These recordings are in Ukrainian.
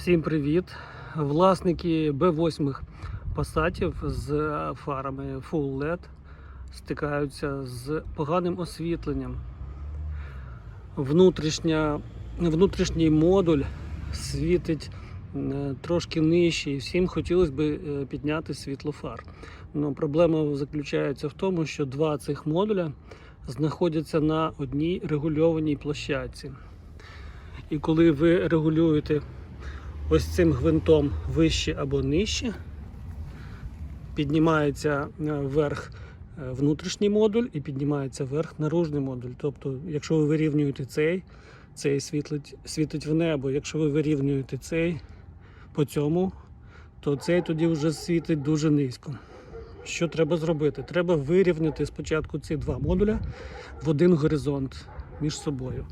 Всім привіт! Власники Б8 пасатів з фарами Full LED стикаються з поганим освітленням. Внутрішня, внутрішній модуль світить е, трошки нижче, і всім хотілося б е, підняти світло фар. Но проблема заключається в тому, що два цих модуля знаходяться на одній регульованій площадці. І коли ви регулюєте ось цим гвинтом вище або нижче, піднімається е, вверх е, внутрішній модуль і піднімається вверх наружний модуль. Тобто, якщо ви вирівнюєте цей, цей світлить, світить в небо. Якщо ви вирівнюєте цей по цьому, то цей тоді вже світить дуже низько. Що треба зробити? Треба вирівняти спочатку ці два модуля в один горизонт між собою.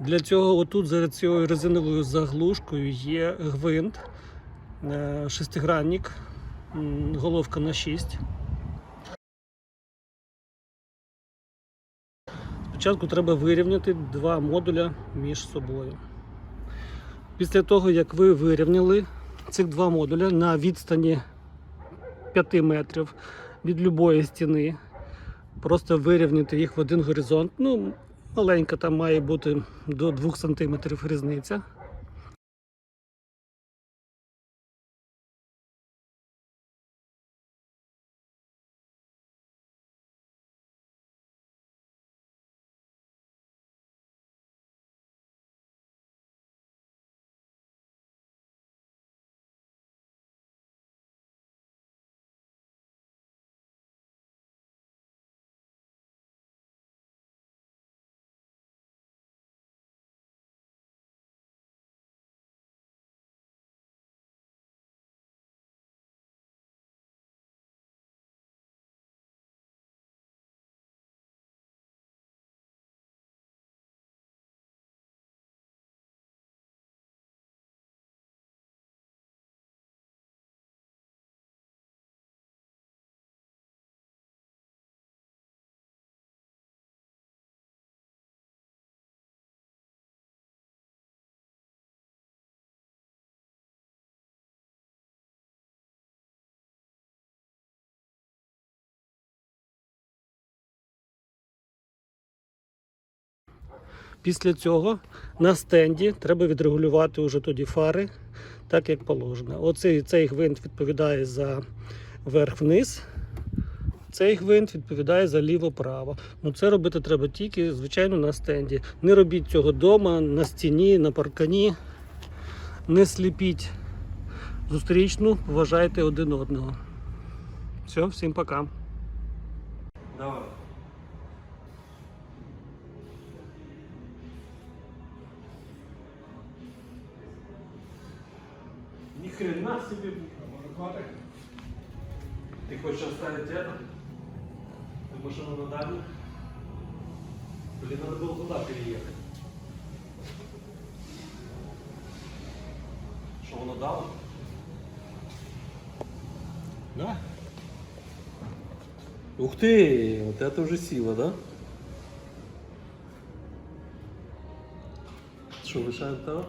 Для цього отут за цією резиновою заглушкою є гвинт, е, шестигранник, головка на 6. Спочатку треба вирівняти два модуля між собою. Після того, як ви вирівняли цих два модуля на відстані 5 метрів від любої стіни, просто вирівняти їх в один горизонт. Ну, маленька там має бути до 2 см різниця. Після цього на стенді треба відрегулювати вже тоді фари, так як положено. Оцей цей гвинт відповідає за верх-вниз, цей гвинт відповідає за ліво-право. Ну це робити треба тільки, звичайно, на стенді. Не робіть цього вдома, на стіні, на паркані. Не сліпіть зустрічну, поважайте один одного. Все, всім пока. Давай. хрена себе. Ты хочешь оставить это? Думаешь, оно на дальних? Блин, надо было туда переехать. Что, оно дало? Да? Ух ты, вот это уже сила, да? Что, выше того?